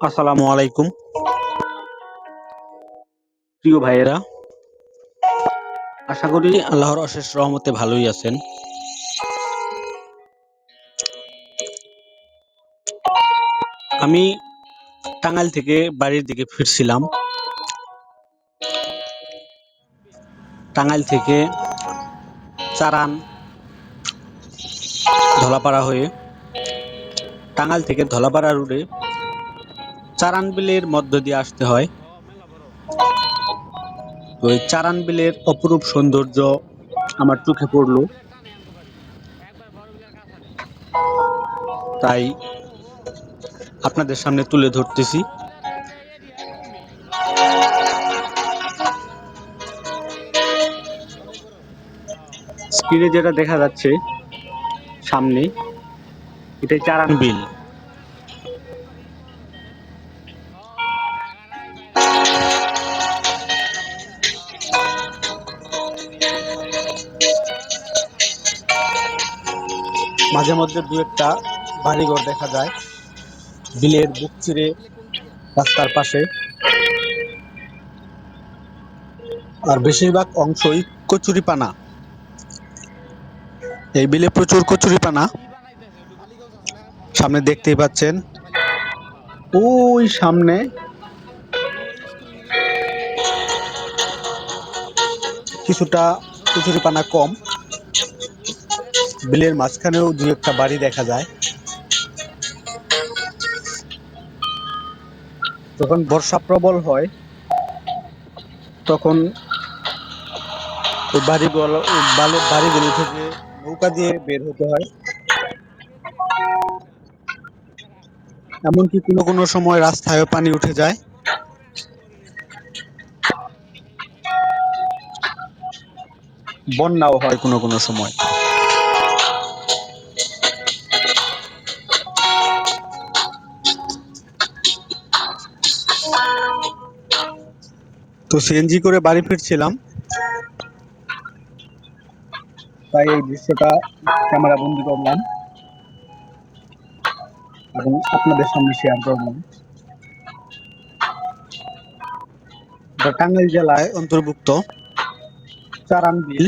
আসসালামু আলাইকুম। প্রিয় ভাইয়েরা, আশা করি আল্লাহর অশেষ রহমতে ভালোই আছেন। আমি টাঙ্গাইল থেকে বাড়ির দিকে ফিরছিলাম। টাঙ্গাইল থেকে চারান ধলাপাড়া হয়ে, টাঙ্গাইল থেকে ধলাপাড়া রোডে চারান বিলের মধ্য দিয়ে আসতে হয়। তো এই চারান বিলের অপরূপ সৌন্দর্য আমার চোখে পড়ল। তাই আপনাদের সামনে তুলে ধরতেছি। স্ক্রিনে যেটা দেখা যাচ্ছে সামনে, এটাই চারান বিল মাঝে মধ্যে দু একটা বাড়িঘর দেখা যায়। বিলের বুক চিরে রাস্তার পাশে। আর বেশিরভাগ অংশই কচুরিপানা। এই বিলে প্রচুর কচুরিপানা। সামনে দেখতেই পাচ্ছেন। ওই সামনে কিছুটা কচুরিপানা কম। বিলের মাঝখানেও দু একটা বাড়ি দেখা যায়। যখন বর্ষা প্রবল হয়, তখন ওই বাড়িগুলো থেকে নৌকা দিয়ে বের হতে হয়। এমনকি কোনো কোনো সময় রাস্তায়ও পানি উঠে যায়। বন্যাও হয় কোনো কোনো সময়। তো সিএনজি করে বাড়ি ফিরছিলাম। তাই এই দৃশ্যটা ক্যামেরা বন্দি করলাম। এবং আপনাদের সামনে শেয়ার করলাম। টাঙ্গাইল জেলায় অন্তর্ভুক্ত। চারান বিল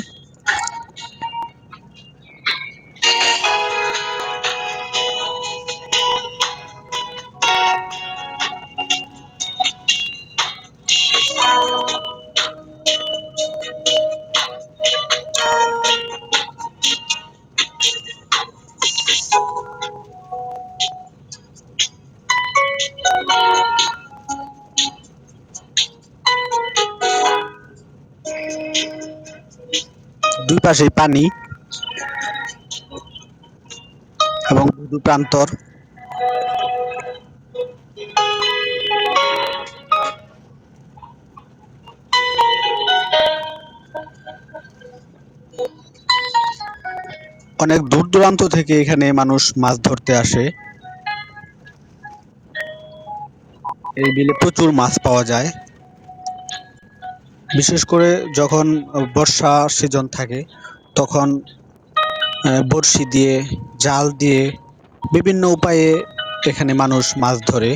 দুই পাশেই পানি এবং দু প্রান্তর। অনেক দূর দূরান্ত থেকে এখানে মানুষ মাছ ধরতে আসে। এই বিলে প্রচুর মাছ পাওয়া যায়। বিশেষ করে যখন বর্ষা সিজন থাকে, তখন বড়শি দিয়ে, জাল দিয়ে বিভিন্ন উপায়ে এখানে মানুষ মাছ ধরে।